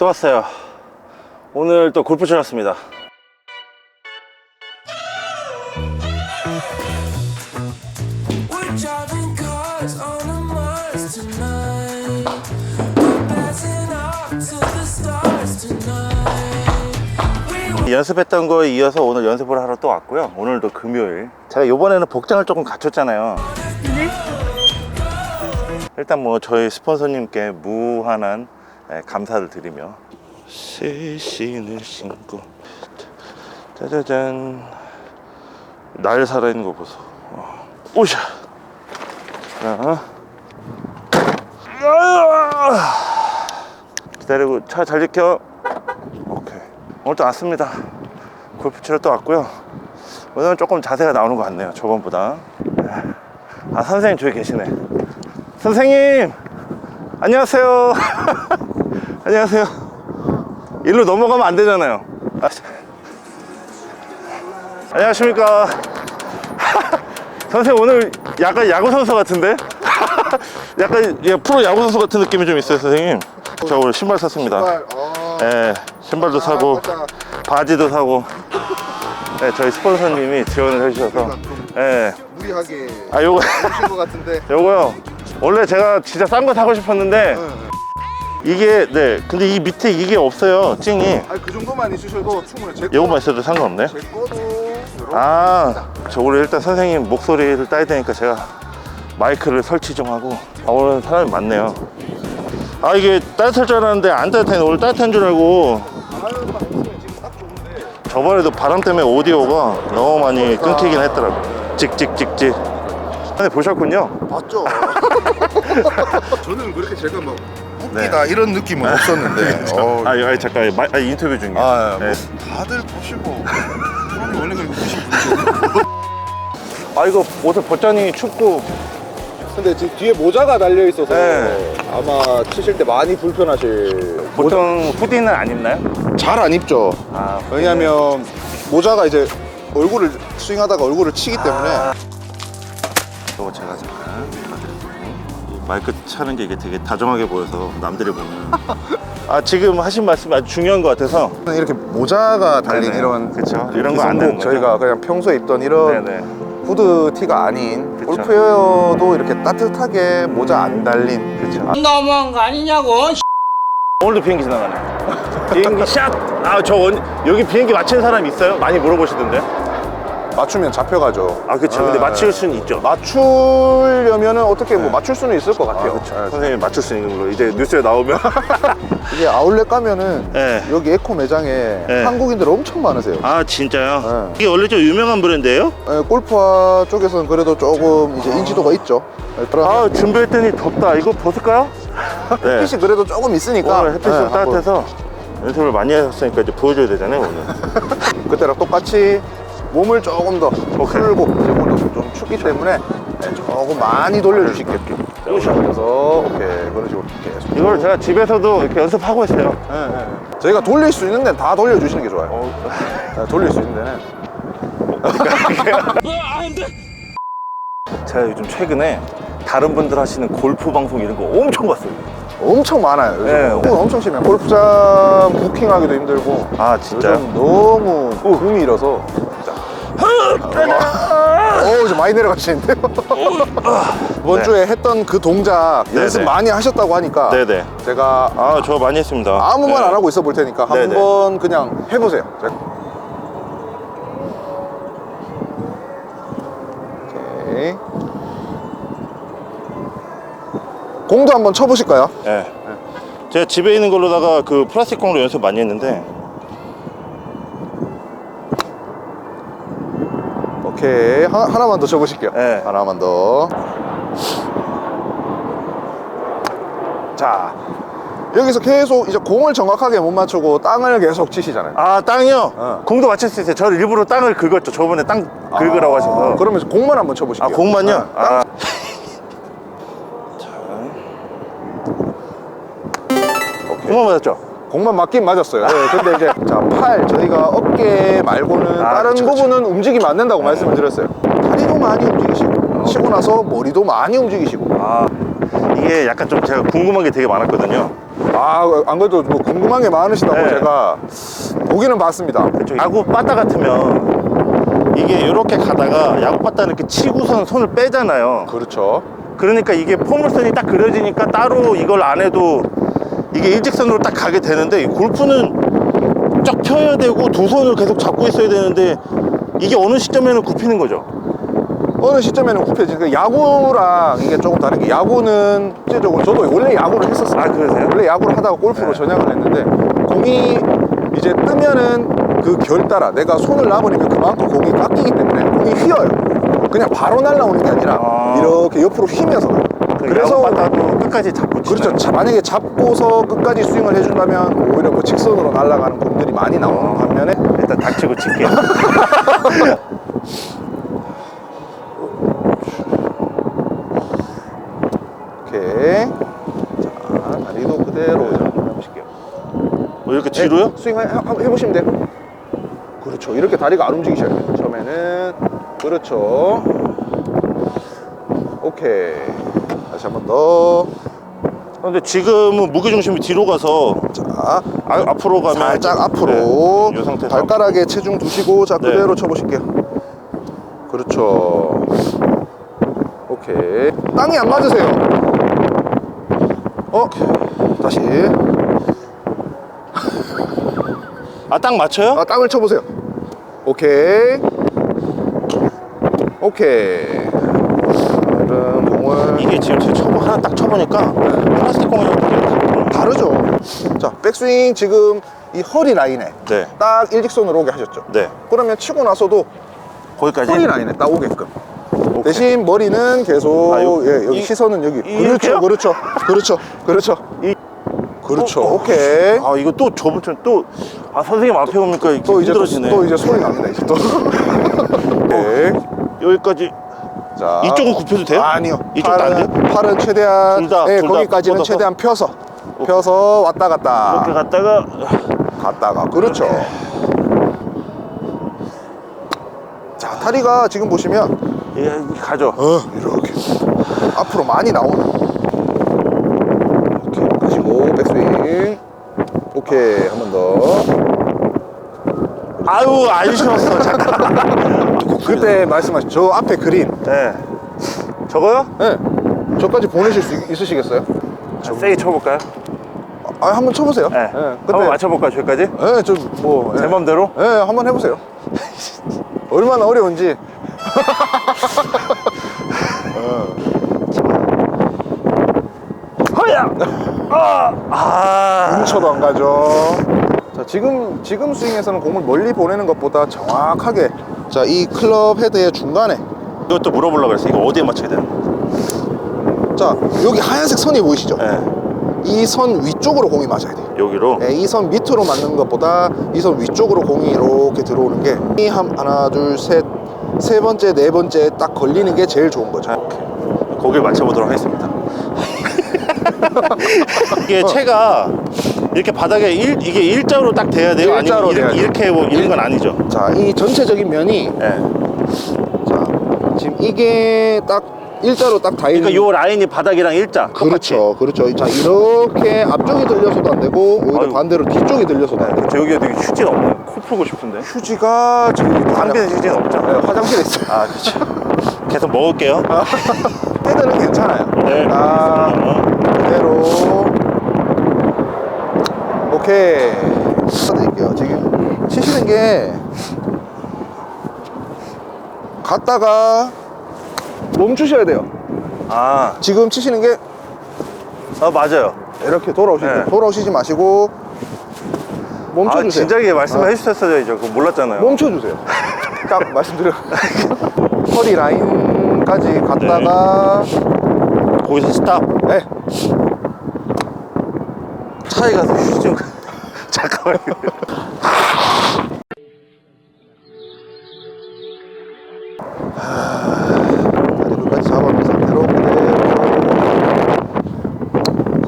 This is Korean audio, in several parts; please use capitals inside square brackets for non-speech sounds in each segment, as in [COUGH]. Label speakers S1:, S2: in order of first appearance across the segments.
S1: 또 왔어요. 오늘 또 골프 치러 왔습니다.
S2: We're driving cars on a Mars tonight. We're passing off to the stars tonight. We
S1: 연습했던 거에 이어서 오늘 연습을 하러 또 왔고요. 오늘도 금요일. 제가 이번에는 복장을 조금 갖췄잖아요. 일단 뭐 저희 스폰서님께 무한한 예, 감사를 드리며. 새 신을 신고. 짜자잔. 날 살아있는 거 보소. 어. 오샤. 자 으아! 기다리고 차 잘 지켜. 오케이. 오늘 또 왔습니다. 골프 치러 또 왔고요. 오늘은 조금 자세가 나오는 것 같네요 저번보다. 아 선생님 저기 계시네. 선생님! 안녕하세요 [LAUGHS] 안녕하세요. 일로 넘어가면 안 되잖아요. 아, 자. 안녕하십니까. [LAUGHS] 선생님 오늘 약간 야구 선수 같은데? [LAUGHS] 약간 예, 프로 야구 선수 같은 느낌이 좀 있어요 선생님. 저 오늘 신발 샀습니다.
S3: 신발, 어.
S1: 예, 신발도 사고
S3: 맞다.
S1: 바지도 사고. 예, 저희 스폰서님이 지원을 해주셔서. 예.
S3: 무리하게
S1: 아 요거
S3: 것 같은데. [LAUGHS]
S1: 요거요. 원래 제가 진짜 싼 거 사고 싶었는데 이게 네. 근데 이 밑에 이게 없어요 찡이.
S3: 아니 그 정도만 있으셔도 충분해. 제,
S1: 요거만 있어도 상관없네.
S3: 제 거도 요렇게
S1: 아 저거를 일단 선생님 목소리를 따야 되니까 제가 마이크를 설치 좀 하고 아 오늘 사람이 많네요. 아 이게 따뜻할 줄 알았는데 안 따뜻하네. 오늘 따뜻한 줄 알고.
S3: 바람만 없으면 지금 딱 좋은데.
S1: 저번에도 바람 때문에 오디오가 너무 많이 끊기긴 했더라고. 찍찍찍찍. 근데 보셨군요?
S3: 맞죠? [LAUGHS] 저는 그렇게 제가 막 웃기다 이런 느낌은 없었는데. 어,
S1: 아, 아 잠깐 마, 아, 인터뷰 중이에요.
S3: 아, 뭐
S1: 네.
S3: 다들 보시고. 프로님 원래 그렇게 분이죠
S1: 아 이거 옷을 벗자니 춥고
S4: 근데 지금 뒤에 모자가 달려 있어서
S1: 네.
S4: 아마 치실 때 많이 불편하실.
S1: 보통 후디는 안 입나요?
S3: 잘 안 입죠.
S1: 아
S3: 왜냐면 모자가 이제 얼굴을 스윙하다가 얼굴을 치기 때문에.
S1: 이거 제가 마이크 차는 게 이게 되게 다정하게 보여서 남들이 보면 아 지금 하신 말씀이 아주 중요한 것 같아서
S3: 이렇게 모자가 달린
S1: 네네.
S3: 이런
S1: 그쵸. 이런 거안 되는 거죠.
S3: 저희가 그냥 평소에 입던 이런
S1: 네네
S3: 후드 티가 아닌
S1: 그쵸.
S3: 골프웨어도 이렇게 따뜻하게 모자 안 달린
S1: 그렇죠
S5: 너무한 거 아니냐고
S1: 오늘도 비행기 지나가네 비행기 샷아저 여기 비행기 맞히는 사람 있어요? 많이 물어보시던데
S3: 맞추면 잡혀가죠.
S1: 아 그쵸 근데
S3: 네.
S1: 맞힐 수는 있죠
S3: 맞추려면은 어떻게 뭐 맞출 수는 있을 것 같아요. 네.
S1: 선생님 맞출 수 있는 걸로 이제 뉴스에 나오면 [LAUGHS]
S3: 이게 아울렛 가면은
S1: 네.
S3: 여기 에코 매장에
S1: 네.
S3: 한국인들 엄청 많으세요.
S1: 아 진짜요?
S3: 네.
S1: 이게 원래 좀 유명한 브랜드예요?
S3: 예, 골프화 쪽에서는 그래도 조금 이제 인지도가 있죠. 예,
S1: 아 준비했더니 덥다 이거 벗을까요? [LAUGHS] 네
S3: 햇빛이 그래도 조금 있으니까
S1: 오늘 햇빛이
S3: 예,
S1: 좀
S3: 한번
S1: 따뜻해서 연습을 많이 하셨으니까 이제 보여줘야 되잖아요 오늘 [LAUGHS]
S3: 그때랑 똑같이 몸을 조금 더 풀고 오늘 좀 춥기 때문에 예, 조금 많이 돌려주시게끔 오셔서 오케이 그런 식으로 계속
S1: 이걸 제가 집에서도 이렇게 연습하고 있어요
S3: 예, 예. 저희가 돌릴 수 있는 데는 다 돌려주시는 게 좋아요. 예, 돌릴 수 있는 데는 [LAUGHS]
S1: 제가 요즘 최근에 다른 분들 하시는 골프 방송 이런 거 엄청 봤어요
S3: 엄청 많아요. 요즘
S1: 네.
S3: 네. 엄청 심해요. 골프장 부킹하기도 힘들고
S1: 아 진짜요?
S3: 요즘 너무 금이 일어서. 어, 이제 많이 내려가시는데요. 이번
S1: 네.
S3: 주에 했던 그 동작 연습
S1: 네네.
S3: 많이 하셨다고 하니까
S1: 네네
S3: 제가
S1: 아저 많이 했습니다
S3: 아무 말
S1: 네.
S3: 안 하고 있어 볼 테니까
S1: 네네.
S3: 한번 그냥 해보세요. 제가- 오케이. 공도 한번 쳐보실까요?
S1: 네. 제가 집에 있는 걸로다가 그 플라스틱 공으로 연습 많이 했는데
S3: 오케이 하나, 하나만 더 쳐보실게요
S1: 네.
S3: 하나만 더자 여기서 계속 이제 공을 정확하게 못 맞추고 땅을 계속 치시잖아요
S1: 아 땅이요?
S3: 어.
S1: 공도 맞출 수 있어요 저를 일부러 땅을 긁었죠 저번에 땅 긁으라고 하셔서
S3: 그러면 공만 한번 쳐보실게요
S1: 아 공만요?
S3: 네, 땅- [LAUGHS]
S1: 아. 공만 맞았죠?
S3: 공만 맞긴 맞았어요 네, 근데 이제 자 팔 저희가 어깨 말고는
S1: 아,
S3: 다른
S1: 그쵸, 그쵸.
S3: 부분은 움직이면 안 된다고 말씀을 드렸어요 다리도 많이 움직이시고 치고 나서 머리도 많이 움직이시고
S1: 아 이게 약간 좀 제가 궁금한 게 되게 많았거든요.
S3: 아, 안 그래도 뭐 궁금한 게 많으시다고
S1: 네.
S3: 제가 보기는 봤습니다.
S1: 그쪽 야구 빠따 같으면 이게 이렇게 가다가 야구 빠따는 이렇게 치고선 손을 빼잖아요.
S3: 그렇죠.
S1: 그러니까 이게 포물선이 딱 그려지니까 따로 이걸 안 해도 이게 일직선으로 딱 가게 되는데 이 골프는 쫙 펴야 되고 두 손을 계속 잡고 있어야 되는데 이게 어느 시점에는 굽히는 거죠.
S3: 어느 시점에는 굽혀지니까 그 야구랑 이게 조금 다른 게 야구는 실제적으로 저도 원래 야구를 했었어요.
S1: 아, 그러세요?
S3: 원래 야구를 하다가 골프로
S1: 네.
S3: 전향을 했는데 공이 이제 뜨면은 그 결 따라 내가 손을 놔버리면 그만큼 공이 깎이기 때문에 공이 휘어요. 그냥 바로 날라오는 게 아니라
S1: 아.
S3: 이렇게 옆으로 휘면서 가요.
S1: 그래서 끝까지 치나요?
S3: 그렇죠. 자, 만약에 잡고서 끝까지 스윙을 해준다면 오히려 뭐 직선으로 날아가는 공들이 많이 나오는 반면에
S1: 일단 닥치고 칠게요. [LAUGHS]
S3: 이렇게 자 다리도 그대로 자, 해보실게요.
S1: 뭐 이렇게 뒤로요?
S3: 네, 스윙 하- 한번 해보시면 돼요. 그렇죠. 이렇게 다리가 안 움직이셔야 돼요. 처음에는 그렇죠. 오케이. 다시 한 번 더.
S1: 근데 지금은 무게 중심이 뒤로 가서
S3: 자,
S1: 아, 앞으로 가면
S3: 살짝 앞으로
S1: 네, 이 상태에서
S3: 발가락에 체중 두시고 자
S1: 네.
S3: 그대로 쳐보실게요. 그렇죠. 오케이. 땅이 안 맞으세요. 어? 다시.
S1: 아 딱 맞춰요?
S3: 아, 땅을 쳐보세요. 오케이. 오케이.
S1: 이게 지금 제가 쳐보 하나 딱 쳐보니까 플라스틱 공이랑 되게 다르구나.
S3: 다르죠. 자, 백스윙 지금 이 허리 라인에
S1: 네,
S3: 딱 일직선으로 오게 하셨죠.
S1: 네.
S3: 그러면 치고 나서도
S1: 거기까지.
S3: 허리 라인에 딱 오게끔.
S1: 오케이.
S3: 대신 머리는 계속
S1: 아, 요-
S3: 예, 여기
S1: 이-
S3: 시선은 여기.
S1: 이렇게요?
S3: 그렇죠, 그렇죠, 그렇죠, 그렇죠.
S1: 이-
S3: 그렇죠.
S1: 어, 어.
S3: 오케이.
S1: 아 이거 또 저부터 또아 선생님 앞에 오니까 이게
S3: 또 이제
S1: 힘들어지네.
S3: 또 이제 소리 납니다 이제 또. 오케이. [LAUGHS]
S1: 여기까지
S3: 자.
S1: 이쪽은 굽혀도 돼요?
S3: 아니요.
S1: 이쪽도 안 돼요?
S3: 팔은 최대한
S1: 둘 다,
S3: 예,
S1: 둘다
S3: 거기까지는
S1: 뻗어서?
S3: 최대한 펴서 펴서 왔다 갔다
S1: 이렇게 갔다가
S3: 갔다가 그렇죠. 자 다리가 지금 보시면
S1: 예, 가죠.
S3: 어 이렇게 앞으로 많이 나오는 이렇게 가시고 백스윙 오케이 한 번 더
S1: 아유 안 쉬었어 잠깐.
S3: 그때 말씀하신 저 앞에 그린
S1: 네. 저거요?
S3: 예 저까지 보내실 수 있- 있으시겠어요?
S1: 좀 세게 쳐볼까요?
S3: 아 한번 쳐보세요
S1: 네.
S3: 예,
S1: 한번 맞춰볼까요 저기까지?
S3: 예, 저뭐
S1: 제 맘대로?
S3: 예, 한번 해보세요. 얼마나 어려운지.
S1: 허야. [LAUGHS] 아. 아.
S3: 뭉쳐도 안 가죠. 자, 지금, 지금 스윙에서는 공을 멀리 보내는 것보다 정확하게. 자, 이 클럽 헤드의 중간에.
S1: 이것도 물어보려고 그랬어. 이거 어디에 맞춰야 되는?
S3: 자, 여기 하얀색 선이 보이시죠?
S1: 네.
S3: 이선 위쪽으로 공이 맞아야 돼요.
S1: 여기로.
S3: 네, 이선 밑으로 맞는 것보다 이 선 위쪽으로 공이 이렇게 들어오는 게, 이 하나, 둘, 셋, 세 번째, 네 번째 딱 걸리는 게 제일 좋은 거죠.
S1: 자, 오케이. 거길 맞춰보도록 하겠습니다. [LAUGHS] 이게 채가 이렇게 바닥에 일, 이게 일자로 딱 돼야 돼요?
S3: 일자로
S1: 아니면
S3: 돼야
S1: 이렇게,
S3: 돼요.
S1: 이렇게 뭐 이런 건 아니죠?
S3: 자, 이 전체적인 면이,
S1: 네.
S3: 자, 지금 이게 딱 일자로 딱다 있는
S1: 그러니까 요 라인이 바닥이랑 일자. 똑같이.
S3: 그렇죠, 그렇죠. 자 이렇게 앞쪽이 들려서도 안 되고 오히려
S1: 아유.
S3: 반대로 뒤쪽이 들려서도 안 되고.
S1: 저 여기가 되게 휴지가 없네. 코 풀고 싶은데.
S3: 휴지가 저기
S1: 한빈 휴지는 없죠?
S3: 네, 화장실에 있어요.
S1: 아, 그렇죠. 계속 먹을게요. [LAUGHS]
S3: 헤드는 괜찮아요.
S1: 네.
S3: 아, 그대로. 오케이. 드릴게요. 지금 치시는 게 갔다가 멈추셔야 돼요.
S1: 아,
S3: 지금 치시는 게
S1: 아 맞아요.
S3: 이렇게 돌아오시죠.
S1: 네.
S3: 돌아오시지 마시고
S1: 아,
S3: 멈춰주세요.
S1: 진작에 말씀해
S3: 아.
S1: 주셨어야죠. 그거 몰랐잖아요.
S3: 멈춰주세요. [LAUGHS] 딱 말씀드려. [LAUGHS] 허리 라인까지 갔다가
S1: 거기서 스탑.
S3: 네.
S1: 차에 가서 휴지 좀.
S3: 다리 끝까지 잡아놓은 상태로 그대로.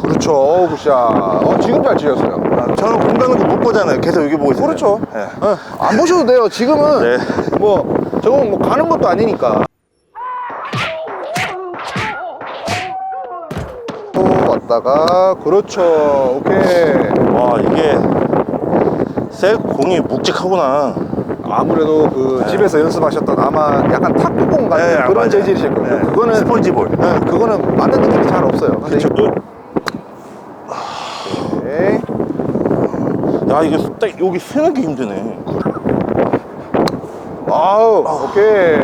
S3: 그렇죠. 어우, 굿샷. 어, 지금 잘 치셨어요.
S1: 아, 저는 공 가는 거못 보잖아요. 계속 여기 보고 있어요.
S3: 그렇죠.
S1: 네.
S3: 예, 안 보셔도 돼요. 지금은
S1: 네.
S3: 뭐 저건 뭐 가는 것도 아니니까. 뺐다가 그렇죠. 오케이.
S1: 와 이게 새 공이 묵직하구나.
S3: 아무래도 그 집에서 연습하셨던 아마 약간 탁구공 같은
S1: 네,
S3: 그런
S1: 맞아요.
S3: 재질이실 거예요.
S1: 네,
S3: 그거는
S1: 스펀지볼.
S3: 네, 그거는 맞는 느낌이 잘 없어요. 근데
S1: 그쵸.
S3: 이거- 오케이.
S1: 야 이게 딱 여기 쓰는 게 힘드네.
S3: 아우, 오케이.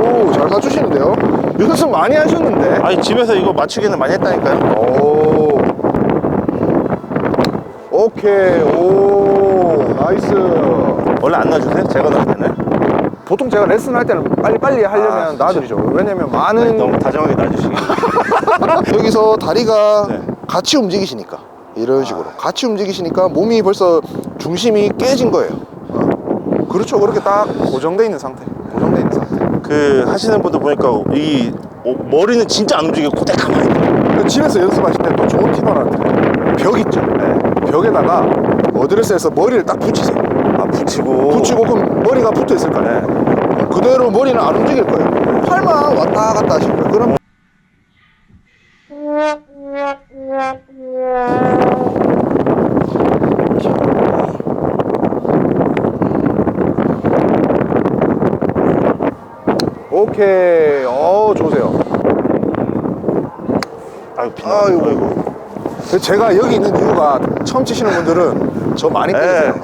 S3: 오, 잘 맞추시는데요? 연습 많이 하셨는데?
S1: 아니 집에서 이거 맞추기는 많이 했다니까요.
S3: 오. 오케이, 오, 나이스.
S1: 원래 안 놔주세요? 제가 놔야 되나요?
S3: 보통 제가 레슨 할 때는 빨리빨리 하려면
S1: 아, 진짜?
S3: 놔드리죠. 왜냐면
S1: 아니,
S3: 많은.
S1: 너무 다정하게 놔주시기. [LAUGHS]
S3: 여기서 다리가
S1: 네.
S3: 같이 움직이시니까. 이런 식으로. 같이 움직이시니까 몸이 벌써 중심이 깨진 거예요. 어. 그렇죠. 그렇게 딱 고정돼 있는 상태. 고정돼 있는 상태.
S1: 그 하시는 분들 보니까 이 어, 머리는 진짜 안 움직이고 고대 가만히 있어요.
S3: 그 집에서 연습하실 때 또 좋은 팁 하나 드려요. 벽 있죠. 네. 벽에다가 어드레스에서 머리를 딱 붙이세요.
S1: 아 붙이고.
S3: 붙이고 그럼 머리가 붙어 있을 거 아니에요. 그럼 그대로 머리는 안 움직일 거예요. 팔만 왔다 갔다 하실 거예요. 그럼 오케이. 어 좋으세요.
S1: 아유 비
S3: 아이고.
S1: 아이고.
S3: 제가 여기 있는 이유가 처음 치시는 분들은 저 많이
S1: 네.
S3: 빼주세요.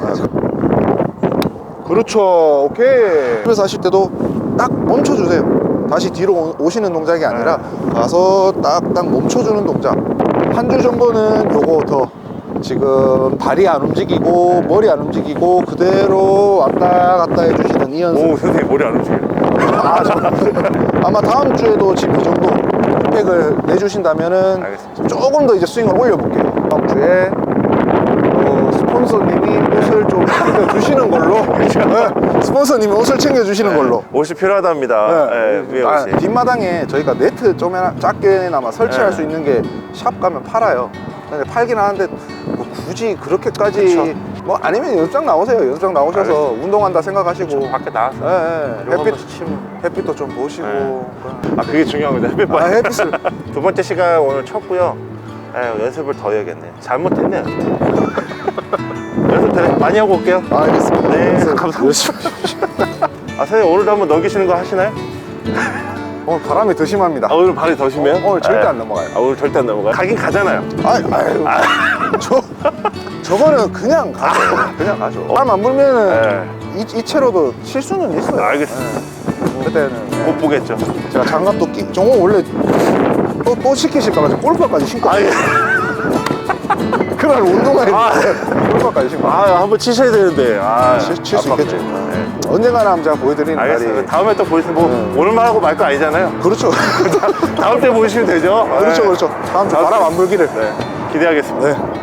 S3: 그렇죠. 오케이. 집에서 하실 때도 딱 멈춰주세요. 다시 뒤로 오- 오시는 동작이 아니라 가서 딱딱 멈춰주는 동작. 한 주 정도는 요거 더 지금 다리 안 움직이고 머리 안 움직이고 그대로 왔다 갔다 해주시는 이 연습.
S1: 오 선생님 머리 안 움직여.
S3: 아, 저, [LAUGHS] 아마 다음 주에도 지금 이 정도 팩을 내주신다면은
S1: 알겠습니다.
S3: 조금 더 이제 스윙을 올려볼게요. 다음 주에 어, 스폰서님이 옷을 좀 챙겨주시는 걸로 [LAUGHS] 네, 스폰서님이 옷을 챙겨주시는 걸로
S1: 옷이 필요하답니다. 네, 위에
S3: 아,
S1: 옷이.
S3: 뒷마당에 저희가 네트 좀 해나- 작게나마 설치할
S1: 네.
S3: 수 있는 게 샵 가면 팔아요. 근데 팔긴 하는데 뭐 굳이 그렇게까지. 뭐 아니면 연습장 나오세요. 연습장 나오셔서. 운동한다 생각하시고
S1: 밖에 나왔어.
S3: 예, 예.
S1: 이런
S3: 햇빛
S1: 거 치면.
S3: 햇빛도 좀 보시고
S1: 네. 아 그게 거죠. 햇빛
S3: 아,
S1: 봐.
S3: 햇빛을 [LAUGHS]
S1: 두 번째 시간 오늘 쳤고요. 에, 연습을 더 해야겠네. 잘못했네요. [LAUGHS] 연습 더 많이 하고 올게요.
S3: 아, 알겠습니다.
S1: 네,
S3: 그래서
S1: 감사합니다. 아 선생님 오늘도 한번 넘기시는 거 하시나요?
S3: 오늘 바람이 더 심합니다.
S1: 아 오늘 발이 더 심해요?
S3: 어, 오늘 절대
S1: 네.
S3: 안 넘어가요.
S1: 아 오늘 절대 안 넘어가요? 가긴 가잖아요.
S3: 아, 아유, 저 저거는 그냥 가죠. 그냥 가죠. 바람 안 불면은 이, 이 채로도 칠 수는 있어요.
S1: 알겠습니다.
S3: 예. 그때는 예.
S1: 못 보겠죠.
S3: 제가 장갑도 끼. 정호 원래 또, 또 시키실까봐 제가 골프까지 신고. [LAUGHS]
S1: 아, 예.
S3: 그날 운동화에
S1: 아.
S3: 골프까지 신고.
S1: 아 한번 치셔야 되는데. 아,
S3: 칠 수
S1: 아깝네.
S3: 있겠죠.
S1: 네.
S3: 언젠가는 한번 제가 보여드리는
S1: 알겠습니다.
S3: 날이.
S1: 다음에 또 보시면 뭐
S3: 네.
S1: 오늘만 하고 말 거 아니잖아요.
S3: 그렇죠. [LAUGHS]
S1: 다음 때 보시면 되죠.
S3: 그렇죠,
S1: 네.
S3: 그렇죠. 다음 주 바람
S1: 주-
S3: 안 불기를.
S1: 네. 기대하겠습니다.
S3: 네.